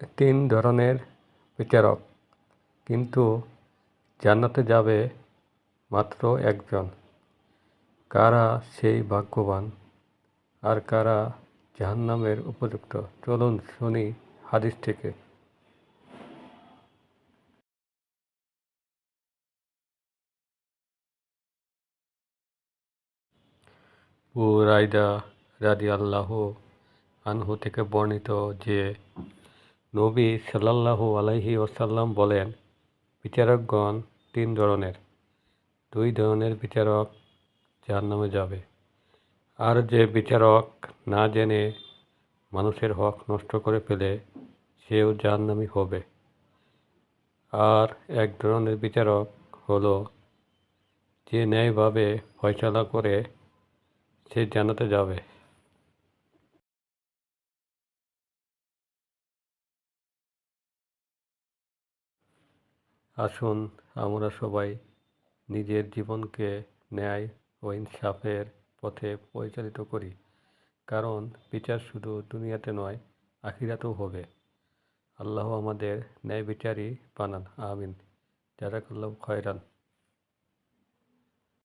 তিন ধরনের বিচারক, কিন্তু জান্নাতে যাবে মাত্র একজন। কারা সেই ভাগ্যবান আর কারা জাহান্নামের উপযুক্ত? চলুন শুনি হাদিস থেকে বুরাইদা রাদিয়াল্লাহু আনহু থেকে বর্ণিত যে নবী সাল্লাল্লাহু আলাইহি ওয়াসাল্লাম বলেন, বিচারকগণ তিন ধরনের। দুই ধরনের বিচারক জাহান্নামে যাবে। আর যে বিচারক না জেনে মানুষের হক নষ্ট করে ফেলে, সেও জাহান্নামী হবে। আর এক ধরনের বিচারক হলো, যে ন্যায়ভাবে ফয়সালা করে সে জানাতে যাবে। আসুন আমরা সবাই নিজের জীবনকে ন্যায় ও ইনসাফের পথে পরিচালিত করি। কারণ বিচার শুধু দুনিয়াতে নয়, আখিরাতেও হবে। আল্লাহ আমাদের ন্যায় বিচারই বানান, আমিন। জাজাকাল্লাহ খয়রান।